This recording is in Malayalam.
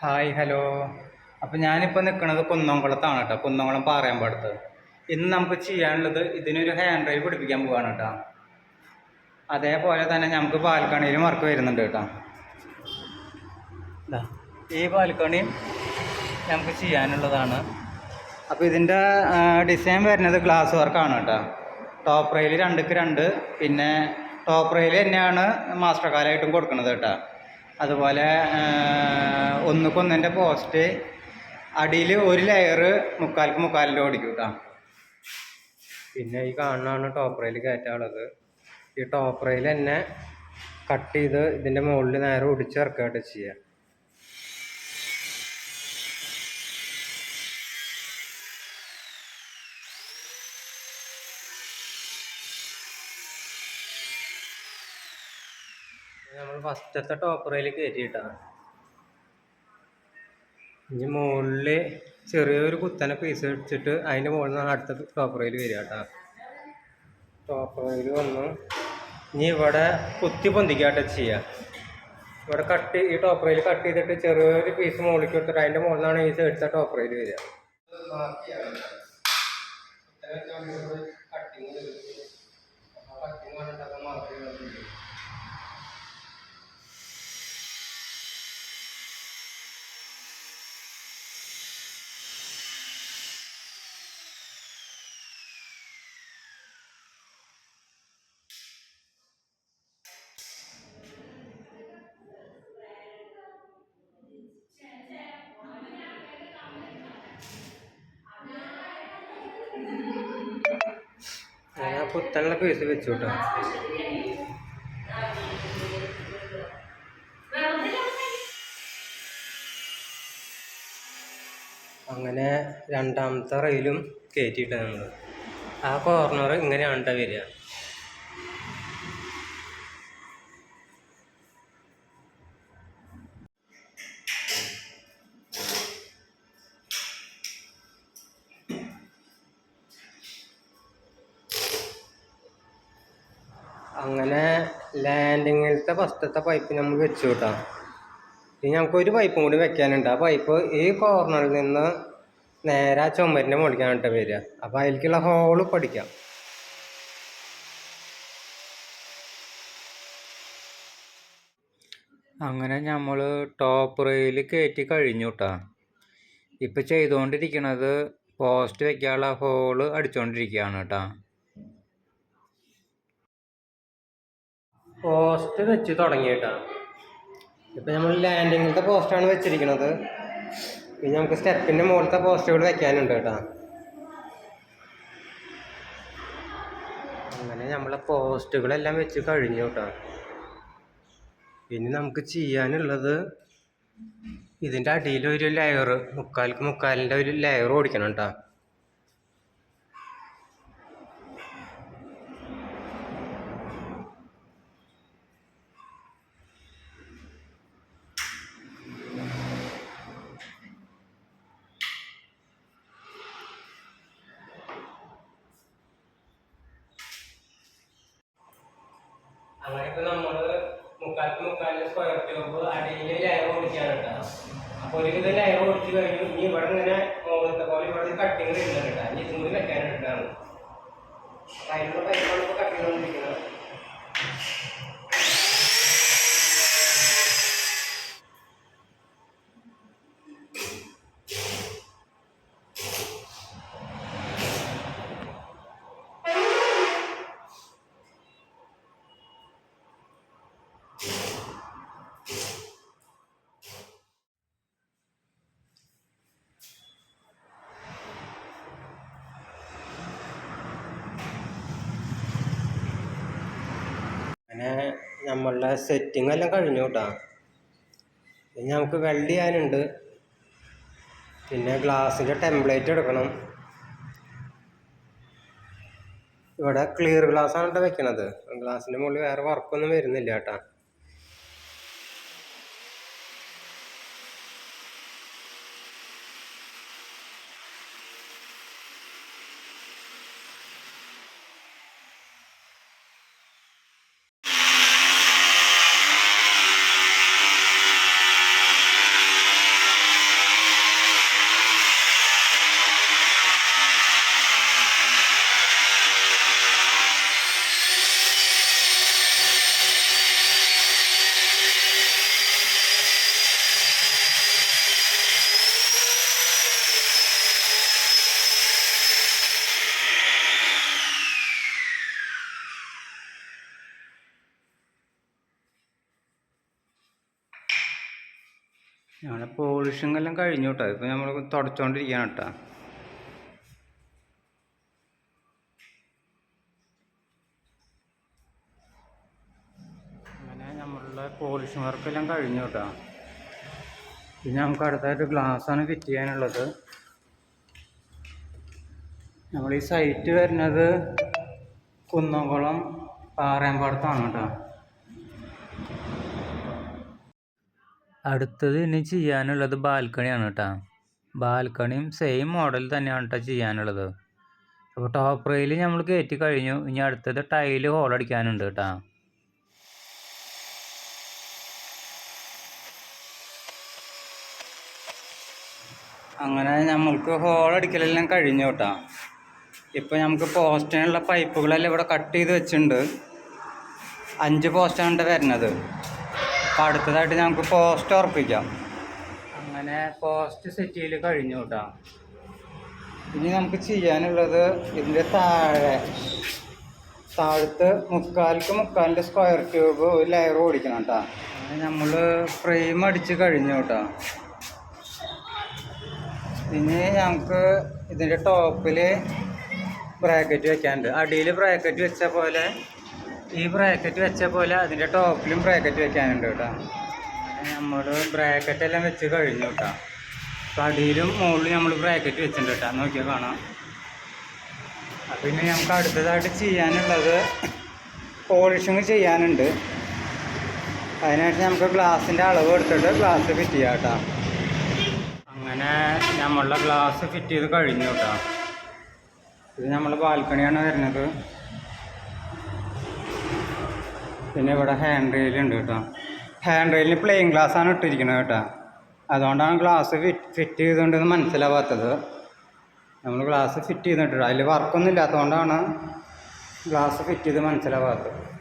Hi hello. അപ്പം ഞാനിപ്പോൾ നിൽക്കുന്നത് കുന്നംകുളത്താണ് കേട്ടോ കുന്നംകുളം പാറയമ്പടത്ത്. ഇന്ന് നമുക്ക് ചെയ്യാനുള്ളത് ഇതിനൊരു ഹാൻഡ് ഡ്രൈവ് പിടിപ്പിക്കാൻ പോവാണ് കേട്ടോ അതേപോലെ തന്നെ നമുക്ക് ബാൽക്കണിയിലും വർക്ക് വരുന്നുണ്ട് കേട്ടോ ഈ ബാൽക്കണിയും നമുക്ക് ചെയ്യാനുള്ളതാണ്. അപ്പോൾ ഇതിന്റെ ഡിസൈൻ വരുന്നത് ഗ്ലാസ് വർക്കാണ് കേട്ടോ ടോപ്പ് റെയിൽ രണ്ടുക്ക് രണ്ട് പിന്നെ ടോപ്പ് റെയിൽ തന്നെയാണ് മാസ്റ്റർ കാലായിട്ടും കൊടുക്കുന്നത് കേട്ടോ അതുപോലെ ഒന്നുക്കൊന്നിന്റെ പോസ്റ്റ് അടിയിൽ ഒരു ലെയർ മുക്കാൽക്ക് മുക്കാലിന്റെ ഓടിക്കും കേട്ടോ പിന്നെ ഈ കാണുന്നതാണ് ടോപ്പ് റെയിൽ കയറ്റാനുള്ളത്. ഈ ടോപ്പ് റെയിൽ തന്നെ കട്ട് ചെയ്ത് ഇതിന്റെ മുകളിൽ നേരെ ഒടിച്ചിറക്കുക ചെയ്യുക നമ്മൾ ഫസ്റ്റത്തെ ടോപ്പ് റെയിൽ കയറ്റിയിട്ടാണ് ഇനി മുകളിൽ ചെറിയൊരു കുത്തനെ പീസ് വെച്ചിട്ട് അതിന്റെ മുകളിൽ നിന്നാണ് അടുത്ത ടോപ്പ് റെയിൽ വരിക കേട്ടോ ടോപ്പ് റെയിൽ വന്നു ഇനി ഇവിടെ കുത്തി പൊന്തിക്കാട്ടെ ചെയ്യുക ഇവിടെ കട്ട് ഈ ടോപ്പ് റെയിൽ കട്ട് ചെയ്തിട്ട് ചെറിയൊരു പീസ് മുകളിലേക്ക് എടുത്തിട്ട് അതിന്റെ നിന്നാണ് ഈ സൈഡത്തെ ടോപ്പ് റെയിൽ വരിക. ഞാൻ കുത്തനുള്ള പീസ് വെച്ചു കേട്ടോ അങ്ങനെ രണ്ടാമത്തെ റെയിലും കയറ്റിയിട്ടാണ് നമ്മൾ ആ കോർണർ ഇങ്ങനെയാണ് വരിക. അങ്ങനെ ലാൻഡിങ്ങിലത്തെ ഫസ്റ്റത്തെ പൈപ്പ് നമ്മൾ വെച്ചു കിട്ടാം ഇനി നമുക്ക് ഒരു പൈപ്പും കൂടി വെക്കാനുണ്ട്. ആ പൈപ്പ് ഈ കോർണറിൽ നിന്ന് നേരെ ആ ചുമരിന്റെ മുകളിലേക്കാണ് വരിക. അപ്പോൾ അതിലേക്കുള്ള ഹോൾ പഠിക്കാം അങ്ങനെ നമ്മൾ ടോപ്പ് റെയിൽ കയറ്റി കഴിഞ്ഞു കേട്ടോ ഇപ്പം ചെയ്തുകൊണ്ടിരിക്കുന്നത് പോസ്റ്റ് വെക്കാനുള്ള ഹോൾ അടിച്ചുകൊണ്ടിരിക്കുകയാണ് കേട്ടോ പോസ്റ്റ് വെച്ച് തുടങ്ങിയിട്ടാണ് ഇപ്പം നമ്മൾ ലാൻഡിങ്ങിലത്തെ പോസ്റ്റാണ് വെച്ചിരിക്കുന്നത് ഇനി നമുക്ക് സ്റ്റെപ്പിന്റെ മുകളിലത്തെ പോസ്റ്റുകൾ വെക്കാനുണ്ട് കേട്ടോ. അങ്ങനെ നമ്മളെ പോസ്റ്റുകളെല്ലാം വെച്ച് കഴിഞ്ഞു കേട്ടോ. ഇനി നമുക്ക് ചെയ്യാനുള്ളത് ഇതിന്റെ അടിയിൽ ഒരു ലെയർ മുക്കാൽക്ക് മുക്കാലിന്റെ ഒരു ലെയർ ഓടിക്കണം കേട്ടോ. അങ്ങനെ ഇപ്പൊ നമ്മൾ മുക്കാൽക്ക് മുക്കാലിന് സ്ക്വയർ ട്യൂബ് അടിയിൽ ലയർ ഓടിക്കാണ് കേട്ടോ. അപ്പോൾ ഒരു വിധം ലെയർ ഓടിച്ചു കഴിഞ്ഞു. ഇനി ഇവിടെ ഇങ്ങനെ മുകളിലത്തെ പോലെ ഇവിടെ കട്ടിങ് ഇല്ല കേട്ടോ. ഇനി ഇതും കൂടി വെക്കാനായിട്ടാണ്. അതിനുള്ള പൈപ്പാണ് ഇപ്പോൾ കട്ട് ചെയ്തുകൊണ്ടിരിക്കുന്നത് നമ്മളുടെ സെറ്റിംഗ് എല്ലാം കഴിഞ്ഞു കേട്ടോ ഇനി നമുക്ക് വെൽഡ് ചെയ്യാനുണ്ട്. പിന്നെ ഗ്ലാസിന്റെ ടെംപ്ലേറ്റ് എടുക്കണം. ഇവിടെ ക്ലിയർ ഗ്ലാസ് ആണ് കേട്ടോ വെക്കണത്? ഗ്ലാസിന്റെ മുകളിൽ വേറെ വർക്കൊന്നും വരുന്നില്ല കേട്ടോ ഞങ്ങളെ പോളിഷിംഗ് എല്ലാം കഴിഞ്ഞു കേട്ടോ ഇപ്പം നമ്മൾ തുടച്ചുകൊണ്ടിരിക്കുകയാണ് കേട്ടോ അങ്ങനെ നമ്മളുടെ പോളിഷിങ് വർക്കെല്ലാം കഴിഞ്ഞു കേട്ടോ പിന്നെ നമുക്ക് അടുത്തായിട്ട് ഗ്ലാസ് ആണ് ഫിറ്റ് ചെയ്യാനുള്ളത്. നമ്മൾ ഈ സൈറ്റ് വരുന്നത് കുന്നംകുളം പാറയമ്പാടത്താണ് കേട്ടോ. അടുത്തത് ഇനി ചെയ്യാനുള്ളത് ബാൽക്കണിയാണ് കേട്ടോ ബാൽക്കണിയും സെയിം മോഡൽ തന്നെയാണ് കേട്ടോ ചെയ്യാനുള്ളത്. അപ്പോൾ ടോപ്പ് റെയിൽ നമ്മൾ കയറ്റി കഴിഞ്ഞു. ഇനി അടുത്തത് ടൈൽ ഹോൾ അടിക്കാനുണ്ട് കേട്ടോ അങ്ങനെ നമ്മൾക്ക് ഹോൾ അടിക്കലെല്ലാം കഴിഞ്ഞു കേട്ടോ ഇപ്പം നമുക്ക് പോസ്റ്റിനുള്ള പൈപ്പുകളെല്ലാം ഇവിടെ കട്ട് ചെയ്ത് വെച്ചിട്ടുണ്ട്. അഞ്ച് പോസ്റ്റാണ് വരുന്നത് അപ്പം അടുത്തതായിട്ട് ഞങ്ങൾക്ക് പോസ്റ്റ് ഉറപ്പിക്കാം. അങ്ങനെ പോസ്റ്റ് സെറ്റ് ചെയ്യൽ കഴിഞ്ഞു കേട്ടോ ഇനി നമുക്ക് ചെയ്യാനുള്ളത് ഇതിന്റെ താഴെ താഴത്ത് മുക്കാൽക്ക് മുക്കാലിന്റെ സ്ക്വയർ ക്യൂബ് ഒരു ലെയർ ഓടിക്കണം കേട്ടോ നമ്മൾ ഫ്രെയിം അടിച്ച് കഴിഞ്ഞു കേട്ടോ ഇനി ഞങ്ങൾക്ക് ഇതിന്റെ ടോപ്പിൽ ബ്രാക്കറ്റ് വെക്കാനുണ്ട്. അടിയിൽ ബ്രാക്കറ്റ് വെച്ച പോലെ ഈ ബ്രാക്കറ്റ് വെച്ച പോലെ അതിന്റെ ടോപ്പിലും ബ്രാക്കറ്റ് വെക്കാനുണ്ട് കേട്ടോ. നമ്മൾ ബ്രാക്കറ്റ് എല്ലാം വെച്ച് കഴിഞ്ഞു കേട്ടോ. അപ്പം അടിയിലും മുകളിലും നമ്മൾ ബ്രാക്കറ്റ് വെച്ചിട്ടുണ്ട് കേട്ടോ. നോക്കിയാൽ കാണാം. അപ്പം ഇനി നമുക്ക് അടുത്തതായിട്ട് ചെയ്യാനുള്ളത് പോളിഷിങ് ചെയ്യാനുണ്ട്. അതിനായിട്ട് നമുക്ക് ഗ്ലാസിന്റെ അളവ് എടുത്തിട്ട് ഗ്ലാസ് ഫിറ്റ് ചെയ്യാം കേട്ടോ. അങ്ങനെ നമ്മളുടെ ഗ്ലാസ് ഫിറ്റ് ചെയ്ത് കഴിഞ്ഞു കേട്ടോ. ഇത് നമ്മൾ ബാൽക്കണിയാണ് വരുന്നത്. പിന്നെ ഇവിടെ ഹാൻഡ് റെയിൽ ഉണ്ട് കേട്ടോ. ഹാൻഡ് റെയിലിന് പ്ലെയിൻ ഗ്ലാസ് ആണ് ഇട്ടിരിക്കുന്നത് കേട്ടോ. അതുകൊണ്ടാണ് ഗ്ലാസ് ഫിറ്റ് ഫിറ്റ് ചെയ്തുകൊണ്ടെന്ന് മനസ്സിലാവാത്തത്. നമ്മൾ ഗ്ലാസ് ഫിറ്റ് ചെയ്തിട്ടുണ്ട്. അതിൽ വർക്കൊന്നും ഇല്ലാത്തതുകൊണ്ടാണ് ഗ്ലാസ് ഫിറ്റ് ചെയ്ത് മനസ്സിലാവാത്തത്.